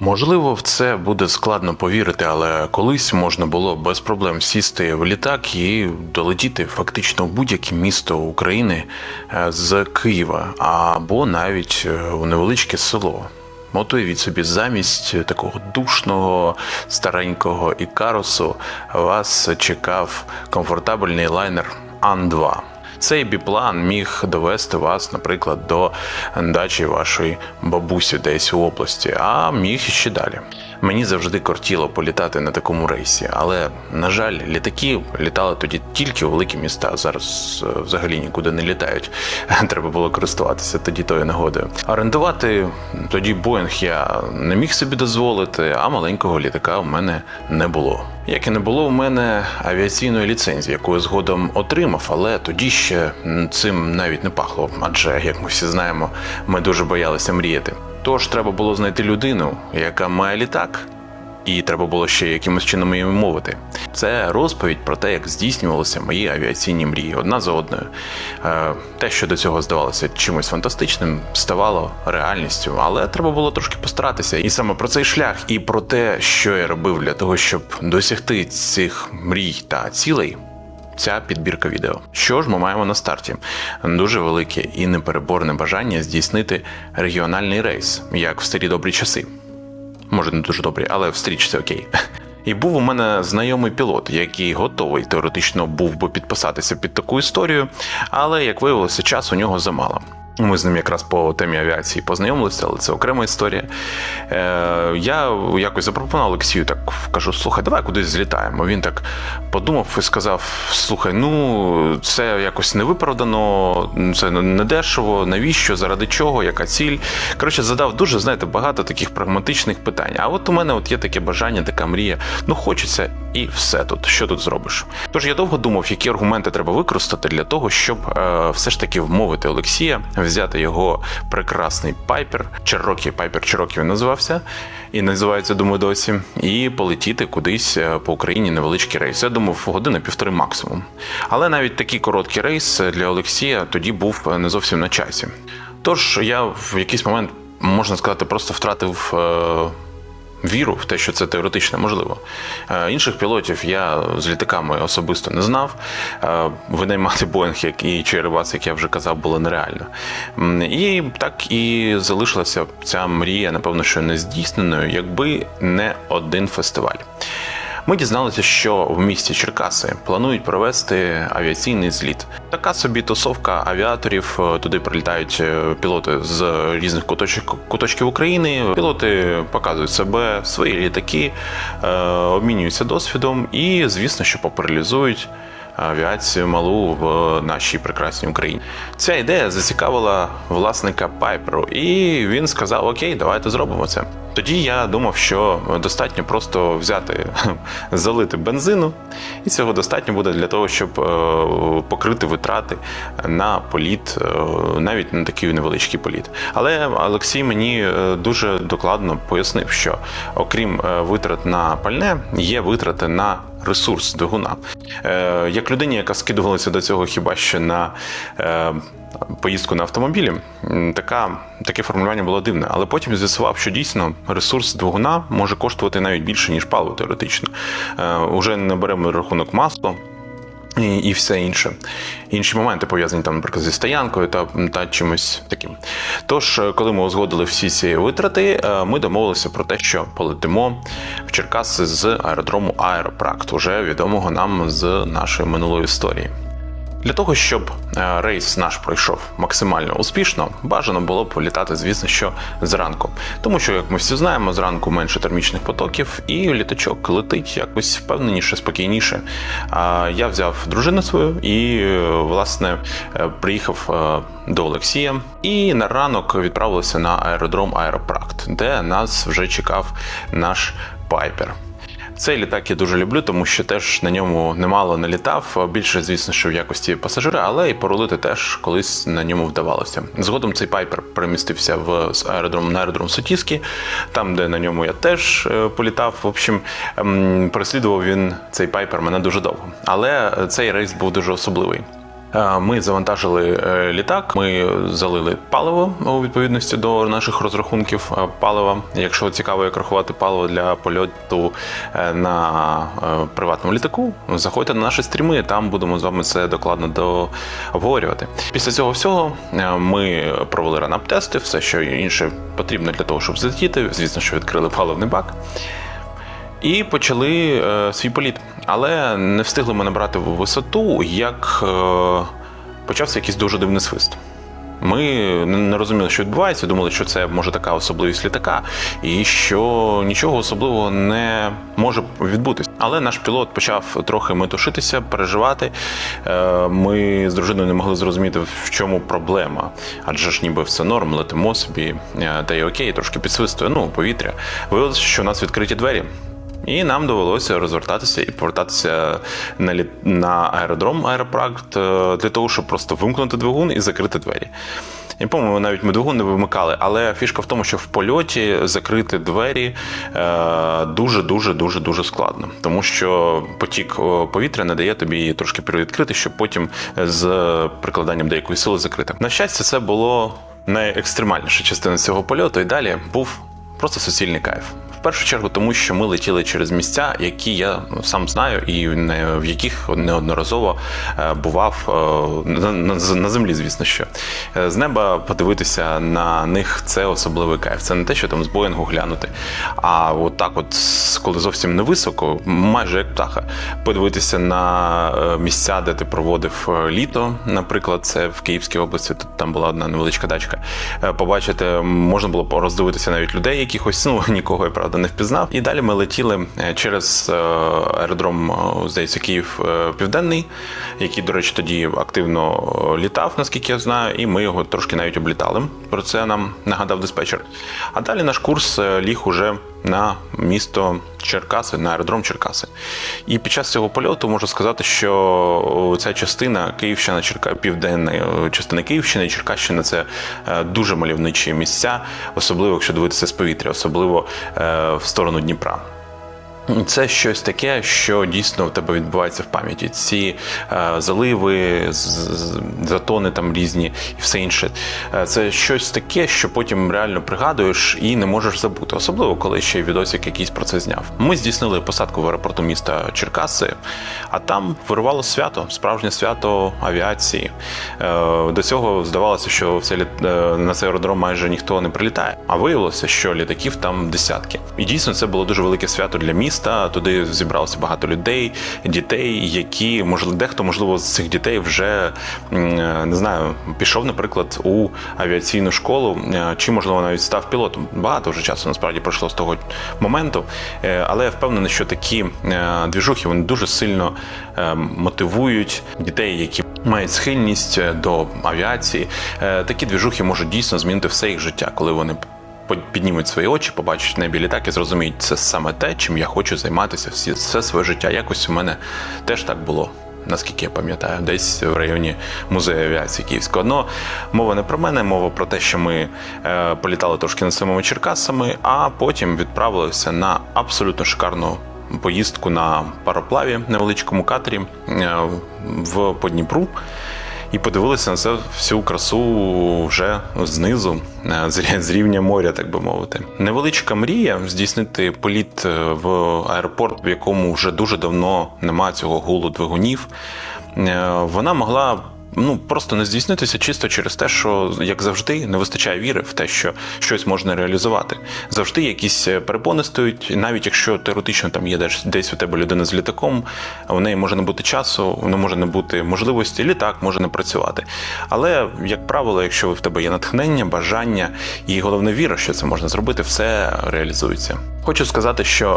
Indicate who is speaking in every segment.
Speaker 1: Можливо, в це буде складно повірити, але колись можна було без проблем сісти в літак і долетіти фактично в будь-яке місто України е, з Києва або навіть е, у невеличке село. От уявіть собі, замість такого душного старенького ікарусу вас чекав комфортабельний лайнер Ан-2. Цей біплан міг довести вас, наприклад, до дачі вашої бабусі десь у області, а міг іще далі. Мені завжди кортіло політати на такому рейсі, але на жаль, літаки літали тоді тільки у великі міста. Зараз е, взагалі нікуди не літають. Треба було користуватися тоді тою нагодою. Орендувати тоді Боїнг я не міг собі дозволити, а маленького літака в мене не було. Як і не було у мене авіаційної ліцензії, яку я згодом отримав, але тоді ще цим навіть не пахло. Адже, як ми всі знаємо, ми дуже боялися мріяти. Тож треба було знайти людину, яка має літак, і треба було ще якимось чином її мовити. Це розповідь про те, як здійснювалися мої авіаційні мрії одна за одною. Е, Те, що до цього здавалося чимось фантастичним, ставало реальністю, але треба було трошки постаратися. І саме про цей шлях і про те, що я робив для того, щоб досягти цих мрій та цілей. Ця підбірка відео. Що ж ми маємо на старті? Дуже велике і непереборне бажання здійснити регіональний рейс, як в старі добрі часи може не дуже добрі, але в стрічці окей. І був у мене знайомий пілот, який готовий теоретично був би підписатися під таку історію, але як виявилося, часу у нього замало. Ми з ним якраз по темі авіації познайомилися, але це окрема історія. Е, я якось запропонував Олексію, так кажу: слухай, давай кудись злітаємо. Він так подумав і сказав: слухай, ну це якось невиправдано, це не дешево, навіщо, заради чого, яка ціль. Коротше, задав дуже, знаєте, багато таких прагматичних питань. А от у мене от є таке бажання, така мрія. Ну, хочеться, і все тут. Що тут зробиш? Тож я довго думав, які аргументи треба використати для того, щоб е, все ж таки вмовити Олексія, взяти його прекрасний пайпер, Чирокі, пайпер Чирокі він називався, і називається, думаю, досі, і полетіти кудись е, по Україні невеличкий рейс. Я думав, години півтори максимум. Але навіть такий короткий рейс для Олексія тоді був е, не зовсім на часі. Тож я в якийсь момент, можна сказати, просто втратив. Віру в те, що це теоретично можливо. Е, Інших пілотів я з літаками особисто не знав. Е, Винаймати Боїнг, як і Черебас, як я вже казав, було нереально. І так і залишилася ця мрія, напевно, що не здійсненою, якби не один фестиваль. Ми дізналися, що в місті Черкаси планують провести авіаційний зліт. Така собі тусовка авіаторів. Е, Туди прилітають е, пілоти з різних куточок, куточків України. Пілоти показують себе, свої літаки, е, обмінюються досвідом і, звісно, що популяризують авіацію малу в нашій прекрасній Україні. Ця ідея зацікавила власника Пайперу, і він сказав: Окей, давайте зробимо це. Тоді я думав, що достатньо просто взяти, залити бензину, і цього достатньо буде для того, щоб е, покрити витрати на політ, е, навіть на такий невеличкий політ. Але Олексій мені е, дуже докладно пояснив, що окрім витрат на пальне, є витрати на ресурс двигуна. Як людині, яка скидувалася до цього хіба що на поїздку на автомобілі, така, таке формулювання було дивне. Але потім з'ясував, що дійсно ресурс двигуна може коштувати навіть більше, ніж паливо теоретично. Е, Уже не беремо рахунок масла. І, і все інше. Інші моменти пов'язані там, наприклад, зі стоянкою та, та чимось таким. Тож, е, коли ми узгодили всі ці витрати, е, ми домовилися про те, що полетимо в Черкаси з аеродрому Аеропракт, уже відомого нам з нашої минулої історії. Для того, щоб е, рейс наш пройшов максимально успішно, бажано було б літати, звісно, що зранку. Тому що, як ми всі знаємо, зранку менше термічних потоків, і літачок летить якось впевненіше, спокійніше. А Я взяв дружину свою і, е, власне, е, приїхав до Олексія і на ранок відправилися на аеродром Аеропракт, де нас вже чекав наш пайпер. Цей літак я дуже люблю, тому що теж на ньому немало не літав. Більше, звісно, що в якості пасажира, але і порулити теж колись на ньому вдавалося. Згодом цей пайпер перемістився в аеродром на аеродром Сутіски, там, де на ньому я теж е, політав. В общем, ем, переслідував він цей пайпер мене дуже довго. Але цей рейс був дуже особливий. Е, Ми завантажили е, літак, ми залили паливо у відповідності до наших розрахунків е, палива. Якщо цікаво, як рахувати паливо для польоту на приватному літаку, заходьте на наші стріми, там будемо з вами це докладно до- обговорювати. Після цього всього ми провели ранап-тести, все, що інше потрібно для того, щоб злетіти. Звісно, що відкрили паливний бак. І почали е, свій політ. Але не встигли ми набрати висоту, як е, почався якийсь дуже дивний свист. Ми не розуміли, що відбувається, думали, що це може така особливість літака, і що нічого особливого не може відбутися. Але наш пілот почав трохи метушитися, переживати. Е, Ми з дружиною не могли зрозуміти, в чому проблема. Адже ж ніби все норм, летимо собі, та й окей, трошки підсвистує, ну, повітря. Виявилося, що у нас відкриті двері. І нам довелося розвертатися і повертатися на, лі... на аеродром аеропракт е, для того, щоб просто вимкнути двигун і закрити двері. І по-моєму, навіть ми двигун не вимикали, але фішка в тому, що в польоті закрити двері дуже дуже дуже дуже складно, тому що потік е, повітря не дає тобі трошки перевідкрити, щоб потім з прикладанням деякої сили закрити. На щастя, це було найекстремальніша частина цього польоту, і далі був просто суцільний кайф. В першу чергу, тому що ми летіли через місця, які я ну, сам знаю, і в яких неодноразово е, бував е, на, землі, звісно, що Е, з неба подивитися на них це особливий кайф. Це не те, що там з Боїнгу глянути. А от так, от коли зовсім не високо, майже як птаха, подивитися на місця, де ти проводив літо, наприклад, це в Київській області. Тут там була одна невеличка дачка. Побачити можна було роздивитися навіть людей, якихось ну нікого я правда не впізнав. І далі ми летіли е, через е, аеродром, е, здається, Київ Південний, який, до речі, тоді активно літав, наскільки я знаю, і ми його трошки навіть облітали. Про це нам нагадав диспетчер. А далі наш курс ліг уже на місто Черкаси, на аеродром Черкаси. І під час цього польоту можу сказати, що ця частина Київщина, Черка... південна е, частина Київщини Черкащина це е, дуже мальовничі місця, особливо якщо дивитися з повітря, особливо е, в сторону Дніпра. Це щось таке, що дійсно в тебе відбувається в пам'яті. Ці е, заливи, з- з- затони там різні і все інше. Е, це щось таке, що потім реально пригадуєш і не можеш забути. Особливо, коли ще відосик якийсь про це зняв. Ми здійснили посадку в аеропорту міста Черкаси, а там вирувало свято, справжнє свято авіації. Е, до цього здавалося, що в цей е, на цей аеродром майже ніхто не прилітає. А виявилося, що літаків там десятки. І дійсно це було дуже велике свято для міста. Туди зібралося багато людей, дітей, які можливо, дехто, можливо, з цих дітей вже е, не знаю, пішов, наприклад, у авіаційну школу, е, чи можливо навіть став пілотом. Багато вже часу насправді пройшло з того моменту. Е, Але я впевнений, що такі двіжухи вони дуже сильно мотивують дітей, які мають схильність до авіації. Такі двіжухи можуть дійсно змінити все їх життя, коли вони піднімуть свої очі, побачать в небі літак і зрозуміють, це саме те, чим я хочу займатися всі, все своє життя. Якось у мене теж так було. Наскільки я пам'ятаю, десь в районі музею авіації Київського. Но мова не про мене, мова про те, що ми е, політали трошки над самими Черкасами, а потім відправилися на абсолютно шикарну поїздку на пароплаві невеличкому катері е, в по Дніпру. І подивилися на це всю красу вже знизу, е, з рівня моря, так би мовити. Невеличка мрія здійснити політ е, в аеропорт, в якому вже дуже давно немає цього гулу двигунів. Е, Вона могла. Ну просто не здійснитися чисто через те, що як завжди не вистачає віри в те, що щось можна реалізувати. Завжди якісь е, перепони стоять, навіть якщо теоретично там є десь, десь у тебе людина з літаком, у неї може не бути часу, не може не бути можливості, літак може не працювати. Але, як правило, якщо в тебе є натхнення, бажання і головне віра, що це можна зробити, все реалізується. Хочу сказати, що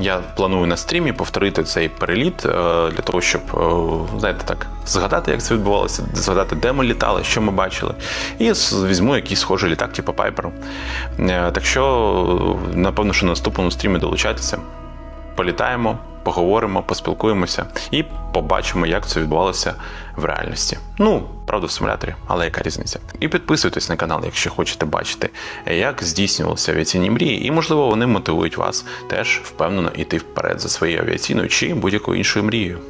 Speaker 1: е, я планую на стрімі повторити цей переліт е, для того, щоб е, знаєте так згадати, як це відбувалося, згадати, де ми літали, що ми бачили, і візьму якийсь схожий літак, типу Пайперу. Е, так що, напевно, що на наступному стрімі долучайтеся політаємо, поговоримо, поспілкуємося і побачимо, як це відбувалося в реальності. Ну, правда, в симуляторі, але яка різниця? І підписуйтесь на канал, якщо хочете бачити, як здійснювалися авіаційні мрії, і можливо вони мотивують вас теж впевнено йти вперед за своєю авіаційною чи будь-якою іншою мрією.